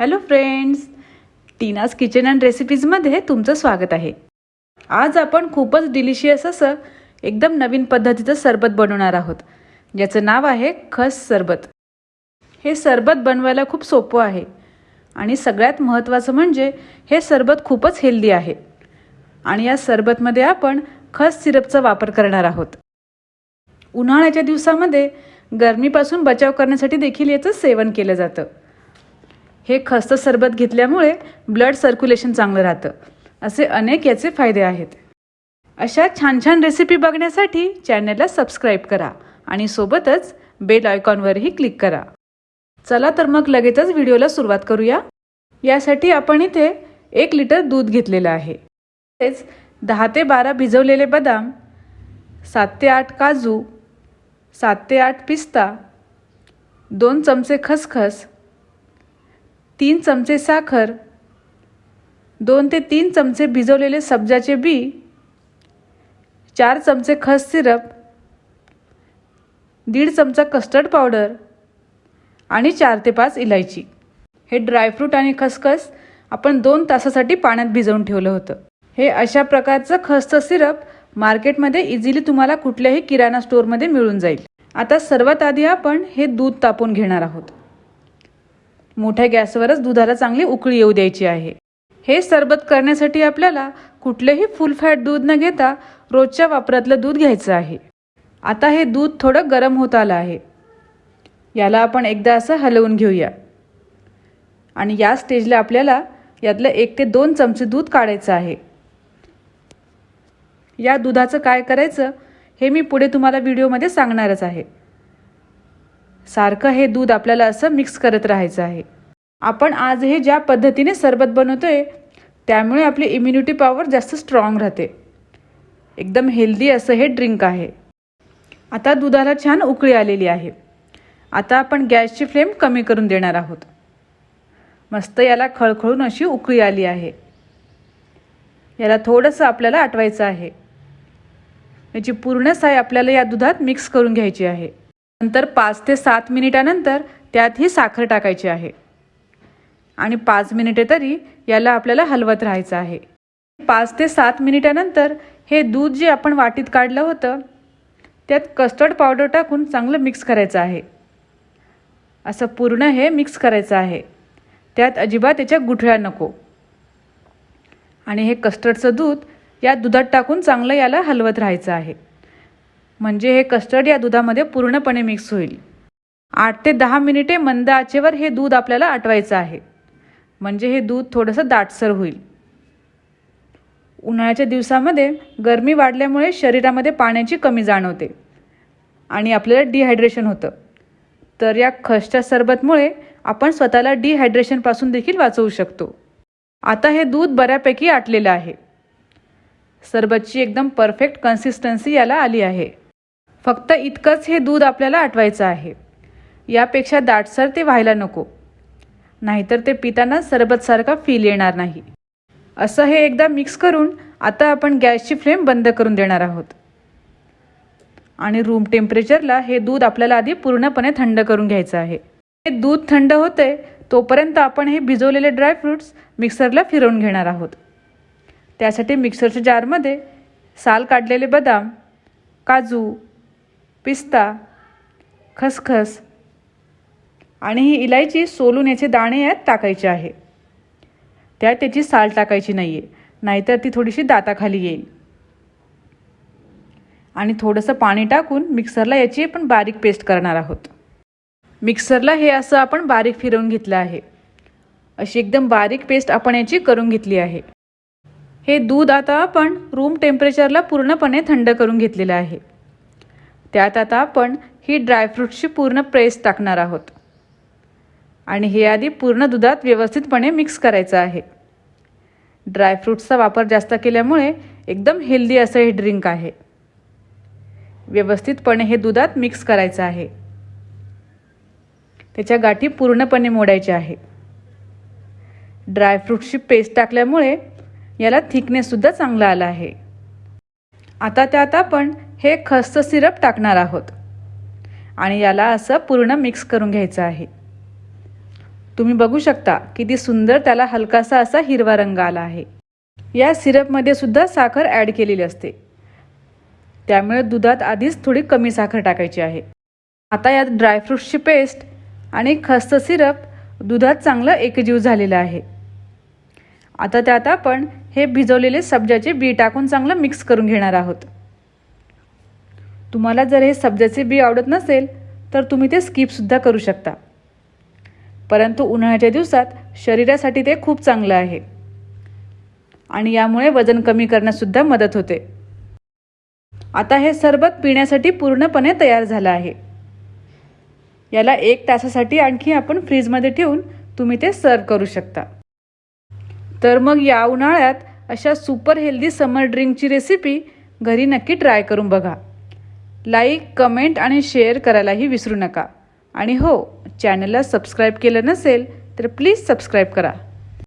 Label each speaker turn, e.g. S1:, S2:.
S1: Hello friends Tina's kitchen and रेसिपीजमध्ये तुमचं स्वागत आहे. आज आपण खूपच डिलिशियस असं एकदम नवीन पद्धतीचं सरबत बनवणार आहोत. ज्याचं नाव आहे खस सरबत. हे सरबत बनवायला खूप सोपं आहे. आणि सगळ्यात महत्त्वाचं म्हणजे हे सरबत खूपच हेल्दी आहे. आणि या सरबतमध्ये आपण खस सिरपचा वापर करणार आहोत. उन्हाळ्याच्या दिवसामध्ये गरमीपासून बचाव करण्यासाठी देखील याचं सेवन केलं जातं. हे खस्त सरबत घेतल्यामुळे ब्लड सर्क्युलेशन चांगलं राहतं. असे अनेक याचे फायदे आहेत. अशा छान छान रेसिपी बघण्यासाठी चॅनलला सबस्क्राईब करा आणि सोबतच बेल आयकॉनवरही क्लिक करा. चला तर मग लगेचच व्हिडिओला सुरुवात करूया. यासाठी आपण इथे एक लिटर दूध घेतलेलं आहे. तसेच दहा ते बारा भिजवलेले बदाम सात ते आठ काजू सात ते आठ पिस्ता दोन चमचे खसखस तीन चमचे साखर दोन ते तीन चमचे भिजवलेले सब्जाचे बी चार चमचे खस सिरप दीड चमचा कस्टर्ड पावडर आणि चार ते पाच इलायची. हे ड्रायफ्रूट आणि खसखस आपण दोन तासासाठी पाण्यात भिजवून ठेवलं होतं. हे अशा प्रकारचं खसचं सिरप मार्केटमध्ये इझिली तुम्हाला कुठल्याही किराणा स्टोअरमध्ये मिळून जाईल. आता सर्वात आधी आपण हे दूध तापून घेणार आहोत. मोठ्या गॅसवरच दुधाला चांगली उकळी येऊ द्यायची आहे. हे सरबत करण्यासाठी आपल्याला कुठलेही फुल फॅट दूध न घेता रोजच्या वापरातलं दूध घ्यायचं आहे. आता हे दूध थोडं गरम होत आलं आहे. याला आपण एकदा असं हलवून घेऊया. आणि या स्टेजला आपल्याला यातलं एक ते दोन चमचे दूध काढायचं आहे. या दुधाचं काय करायचं हे मी पुढे तुम्हाला व्हिडिओमध्ये सांगणारच आहे. सारखं हे दूध आपल्याला असं मिक्स करत राहायचं आहे. आपण आज हे ज्या पद्धतीने सरबत बनवतोय त्यामुळे आपली इम्युनिटी पॉवर जास्त स्ट्रॉंग राहते. एकदम हेल्दी असं हे ड्रिंक आहे. आता दुधाला छान उकळी आलेली आहे. आता आपण गॅसची फ्लेम कमी करून देणार आहोत. मस्त याला खळखळून अशी उकळी आली आहे. याला थोडंसं आपल्याला आटवायचं आहे. याची पूर्ण साय आपल्याला या दुधात मिक्स करून घ्यायची आहे. नंतर पाच ते सात मिनिटानंतर त्यात ही साखर टाकायची आहे. आणि पाच मिनिटे तरी याला आपल्याला हलवत राहायचं आहे. पाच ते सात मिनिटानंतर हे दूध जे आपण वाटीत काढलं होतं त्यात कस्टर्ड पावडर टाकून चांगलं मिक्स करायचं आहे. असं पूर्ण हे मिक्स करायचं आहे. त्यात अजिबात त्याच्या गुठळ्या नको. आणि हे कस्टर्डचं दूध या दुधात टाकून चांगलं याला हलवत राहायचं आहे. म्हणजे हे कस्टर्ड या दुधामध्ये पूर्णपणे मिक्स होईल. आठ ते दहा मिनिटे मंद आचेवर हे दूध आपल्याला आटवायचं आहे. म्हणजे हे दूध थोडंसं दाटसर होईल. उन्हाळ्याच्या दिवसामध्ये गरमी वाढल्यामुळे शरीरामध्ये पाण्याची कमी जाणवते आणि आपल्याला डिहायड्रेशन होतं. तर या खसच्या सरबतमुळे आपण स्वतःला डिहायड्रेशनपासून देखील वाचवू शकतो. आता हे दूध बऱ्यापैकी आटलेलं आहे. सरबतची एकदम परफेक्ट कन्सिस्टन्सी याला आली आहे. फक्त इतकंच हे दूध आपल्याला आटवायचं आहे. यापेक्षा दाटसर ते व्हायला नको. नाहीतर ते पिताना सरबतसारखा फील येणार नाही. असं हे एकदा मिक्स करून आता आपण गॅसची फ्लेम बंद करून देणार आहोत. आणि रूम टेम्परेचरला हे दूध आपल्याला आधी पूर्णपणे थंड करून घ्यायचं आहे. हे दूध थंड होते तोपर्यंत आपण हे भिजवलेले ड्रायफ्रूट्स मिक्सरला फिरवून घेणार आहोत. त्यासाठी मिक्सरच्या जारमध्ये साल काढलेले बदाम काजू पिस्ता खसखस आणि ही इलायची सोलून याचे दाणे यात टाकायचे आहे. त्यात त्याची साल टाकायची नाही आहे नाहीतर ती थोडीशी दाताखाली येईल. आणि थोडंसं पाणी टाकून मिक्सरला याची आपण बारीक पेस्ट करणार आहोत. मिक्सरला हे असं आपण बारीक फिरवून घेतलं आहे. अशी एकदम बारीक पेस्ट आपण याची करून घेतली आहे. हे दूध आता आपण रूम टेम्परेचरला पूर्णपणे थंड करून घेतलेलं आहे. त्यात आता आपण ही ड्रायफ्रूटची पूर्ण प्रेस टाकणार आहोत. आणि हे आधी पूर्ण दुधात व्यवस्थितपणे मिक्स करायचं आहे. ड्रायफ्रूट्सचा वापर जास्त केल्यामुळे एकदम हेल्दी असं हे ड्रिंक आहे. व्यवस्थितपणे हे दुधात मिक्स करायचं आहे. त्याच्या गाठी पूर्णपणे मोडायच्या आहे. ड्रायफ्रूटची पेस्ट टाकल्यामुळे याला थिकनेससुद्धा चांगला आला आहे. आता त्यात आपण हे खस्त सिरप टाकणार आहोत. आणि याला असं पूर्ण मिक्स करून घ्यायचं आहे. तुम्ही बघू शकता किती सुंदर त्याला हलकासा असा हिरवा रंग आला आहे. या सिरपमध्ये सुद्धा साखर ॲड केलेली असते. त्यामुळे दुधात आधीच थोडी कमी साखर टाकायची आहे. आता यात ड्रायफ्रूट्सची पेस्ट आणि खस्त सिरप दुधात चांगलं एकजीव झालेलं आहे. आता त्यात आपण हे भिजवलेले सब्जाचे बी टाकून चांगलं मिक्स करून घेणार आहोत. तुम्हाला जर हे सब्जाचे बी आवडत नसेल तर तुम्ही ते स्किपसुद्धा करू शकता. परंतु उन्हाळ्याच्या दिवसात शरीरासाठी ते खूप चांगलं आहे. आणि यामुळे वजन कमी करण्यासुद्धा मदत होते. आता हे सरबत पिण्यासाठी पूर्णपणे तयार झालं आहे. याला एक तासासाठी आणखी आपण फ्रीजमध्ये ठेवून तुम्ही ते सर्व करू शकता. तर मग या उन्हाळ्यात अशा सुपर हेल्दी समर ड्रिंकची रेसिपी घरी नक्की ट्राय करून बघा. लाईक कमेंट आणि शेअर करायलाही विसरू नका. आणि हो चॅनलला सबस्क्राईब केलं नसेल तर प्लीज सबस्क्राईब करा.